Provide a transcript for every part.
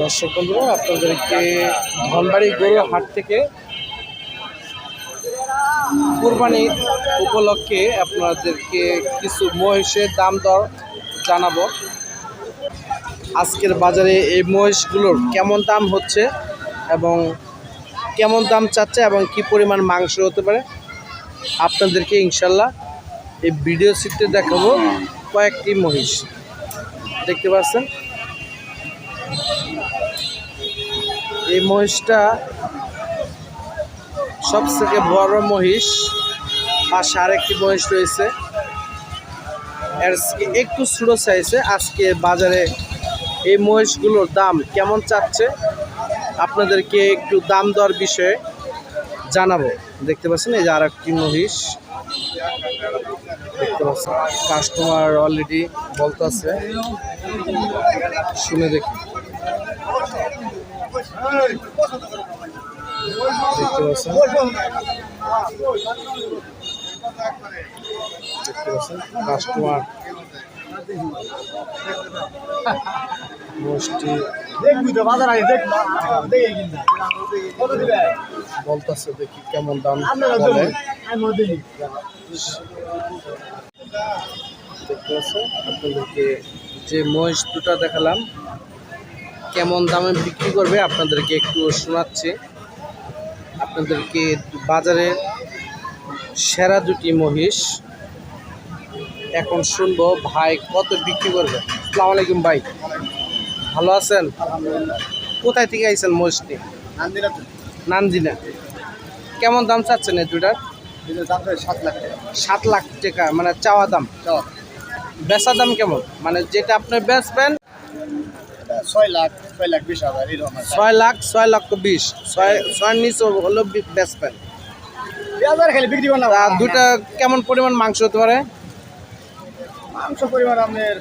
দর্শক বন্ধুরা আপনাদেরকে ধনবাড়ি গরু হাট থেকে কুরবানির উপলক্ষে আপনাদেরকে কিছু মহিষের দাম দর জানাব। আজকের বাজারে এই মহিষগুলোর কেমন দাম হচ্ছে এবং কেমন দাম চাচ্ছে এবং কি পরিমাণ মাংস হতে পারে, আপনাদেরকে ইনশাল্লাহ এই ভিডিও চিত্রে দেখাবো কয়েকটি মহিষ। দেখতে পাচ্ছেন? এই মহিষটা সবথেকে বড় মহিষ, পাশে আরেকটি মহিষ রয়েছে। এর একটু ছোটো সাইজে আজকে বাজারে এই মহিষগুলোর দাম কেমন চাচ্ছে, আপনাদেরকে একটু দাম দর বিষয়ে জানাব। দেখতে পাচ্ছেন, এই যে আর একটি মহিষ। দেখতে পাচ্ছেন কাস্টমার অলরেডি বলতে আছে শুনে দেখি দেখতে পাচ্ছেন দেখতে পাচ্ছেন বলতেছে দেখি কেমন দাম দেখতে পাচ্ছেন? আপনাদেরকে যে মহিষ দুটা দেখালাম কেমন দামে বিক্রি করবে আপনাদেরকে একটু শোনাচ্ছি। আপনাদেরকে বাজারে সেরা দুটি মহিষ। এখন শুনব ভাই কত বিক্রি করবে। আসসালামু আলাইকুম ভাই। ভালো আছেন? কোথায় থেকে আইছেন মহিষটি? নানজিনা কেমন দাম চাচ্ছেন এই দুটার সাত লাখ টাকা। সাত লাখ টাকা মানে চাওয়া দাম। চাও বেচা দাম কেমন? মানে যেটা আপনি বেচবেন ছয় লাখ ছয় লাখ বিশ হাজার এরকম। ছয় লাখ ছয় লক্ষ বিশ। ছয় ছয়ের নিচে হলো বেচবেন হাজার খালি বিক্রি করলাম। তা দুটা কেমন পরিমাণ মাংস হতে পারে? মাংস পরিমাণ আপনার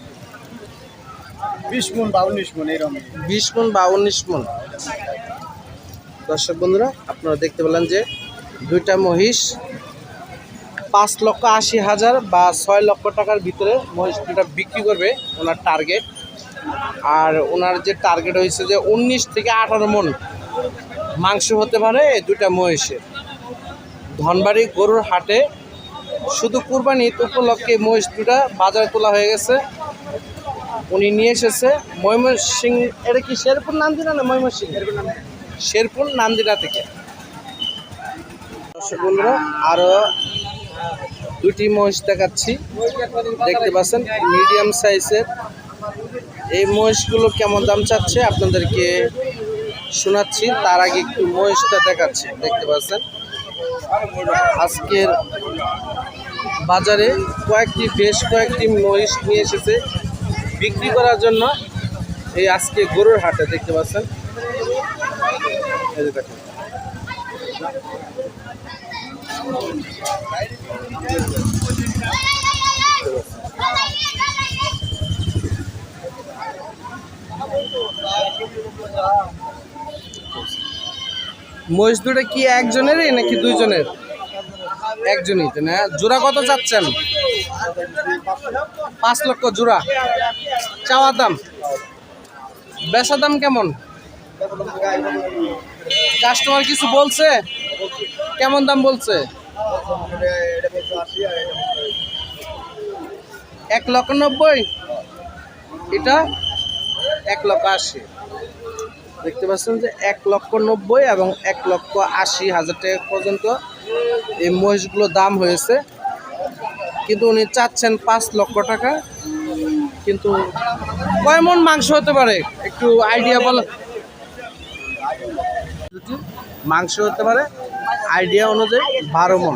বিশ মন বা উনিশ মন এরকম বিশ মন বা উনিশ মন দর্শক বন্ধুরা আপনারা দেখতে পেলেন যে দুইটা মহিষ পাঁচ লক্ষ আশি হাজার বা ছয় লক্ষ টাকার ভিতরে মহিষ দুটা বিক্রি করবে ওনার টার্গেট আর ওনার যে টার্গেট হয়েছে যে উনিশ থেকে আঠারো মন মাংস হতে পারে দুটা মহিষের। ধনবাড়ি গরুর হাটে শুধু কুরবানি উপলক্ষে মহিষ দুটা বাজারে তোলা হয়ে গেছে। উনি নিয়ে এসেছে ময়মনসিং এটা কি শেরপুর নান্দিনা না ময়মনসিং শেরপুর নান্দিনা থেকে। দর্শক আরও দুটি মহিষ দেখাচ্ছি। দেখতে পাচ্ছেন মিডিয়াম সাইজের এই মহিষগুলো কেমন দাম চাচ্ছে আপনাদেরকে শোনাচ্ছি। তার আগে একটু মহিষটা দেখাচ্ছি, দেখতে পাচ্ছেন? আজকের বাজারে কয়েকটি, বেশ কয়েকটি মহিষ নিয়ে এসেছে বিক্রি করার জন্য। এই আজকে গরুর হাটে, দেখতে পাচ্ছেন? দেখেন। মহিষ কি একজনেরই নাকি দুইজনের? একজনই তো না? জোড়া কত চাচ্ছেন? পাঁচ লক্ষ জোড়া। চাওয়া দাম? বেচা দাম কেমন? কাস্টমার কিছু বলছে? কেমন দাম বলছে? এক লক্ষ নব্বই? এটা? এক লক্ষ আশি। দেখতে পাচ্ছেন যে এক লক্ষ নব্বই এবং এক লক্ষ আশি হাজার টাকা পর্যন্ত এই মহিষগুলো দাম হয়েছে। কিন্তু উনি চাচ্ছেন পাঁচ লক্ষ টাকা। কিন্তু কয় মন মাংস হতে পারে? একটু আইডিয়া বল। মাংস হতে পারে আইডিয়া অনুযায়ী বারো মন।